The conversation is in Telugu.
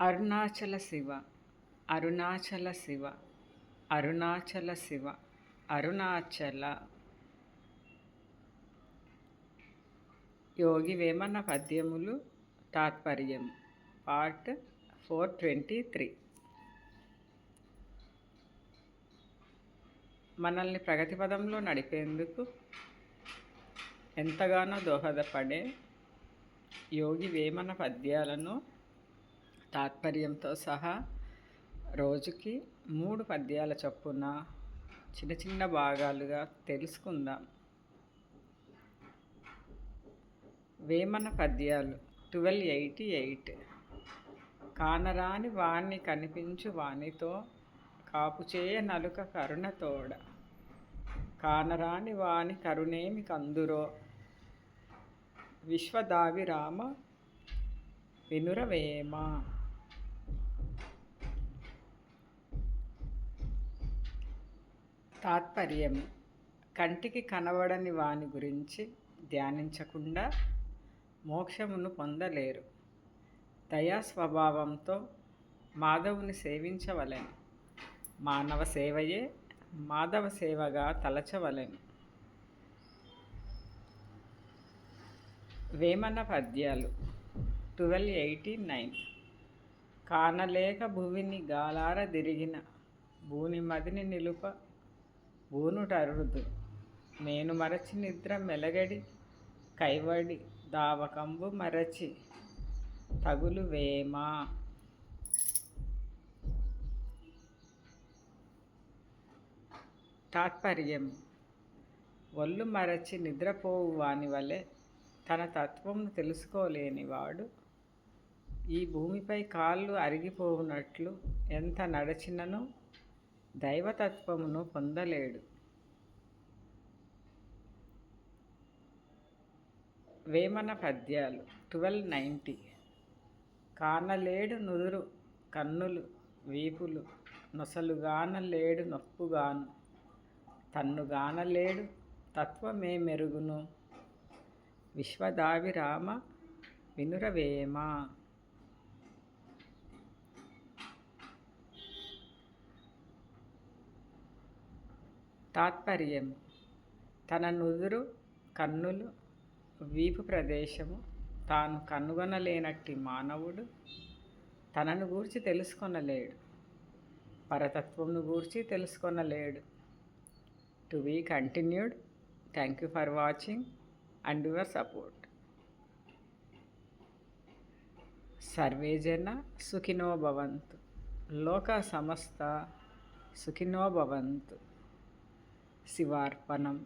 అరుణాచల శివ అరుణాచల శివ అరుణాచల శివ అరుణాచల. యోగి వేమన పద్యములు తాత్పర్యం పార్ట్ ఫోర్ ట్వంటీ త్రీ. మనల్ని ప్రగతి పదంలో నడిపేందుకు ఎంతగానో దోహదపడే యోగి వేమన పద్యాలను తాత్పర్యంతో సహా రోజుకి మూడు పద్యాల చొప్పున చిన్న చిన్న భాగాలుగా తెలుసుకుందాం. వేమన పద్యాలు ట్వెల్వ్ ఎయిటీ ఎయిట్. కానరాని వాణ్ణి కనిపించు వానితో కాపుచేయ నలుక కరుణతోడ కానరాని వాని కరుణేమి కందురో. విశ్వదావిరామ వినురవేమ. తాత్పర్యం. కంటికి కనబడని వాని గురించి ధ్యానించకుండా మోక్షమును పొందలేరు. దయా స్వభావంతో మాధవుని సేవించవలెను. మానవ సేవయే మాధవ సేవగా తలచవలెను. వేమన పద్యాలు ట్వెల్వ్ ఎయిటీ నైన్. కానలేక భువిని గాలార దిరిగిన భూని మదిని నిలుప భూనుటరుదు నేను మరచి నిద్ర మెలగడి కైవడి దావకంబు మరచి తగులు వేమా? తాత్పర్యం. ఒళ్ళు మరచి నిద్రపోవు వాని వలె తన తెలుసుకోలేని తెలుసుకోలేనివాడు ఈ భూమిపై కాళ్ళు అరిగిపోవునట్లు ఎంత నడచినను దైవతత్వమును పొందలేడు. వేమన పద్యాలు ట్వెల్వ్ నైంటీ. కానలేడు నుదురు కన్నులు వీపులు నొసలుగానలేడు నొప్పుగాను. తన్నుగానలేడు తత్వమే మెరుగును. విశ్వదావిరామ వినురవేమ? తాత్పర్యం తన నుదురు కన్నులు వీపు ప్రదేశము. తాను కనుగొనలేనట్టి మానవుడు తనను గూర్చి తెలుసుకొనలేడు. పరతత్వంను గూర్చి తెలుసుకొనలేడు. To be continued. Thank you for watching and your support. Survey జన సుఖినో భవంతు. లోక సమస్త సుఖినో భవంతు. శివార్పణం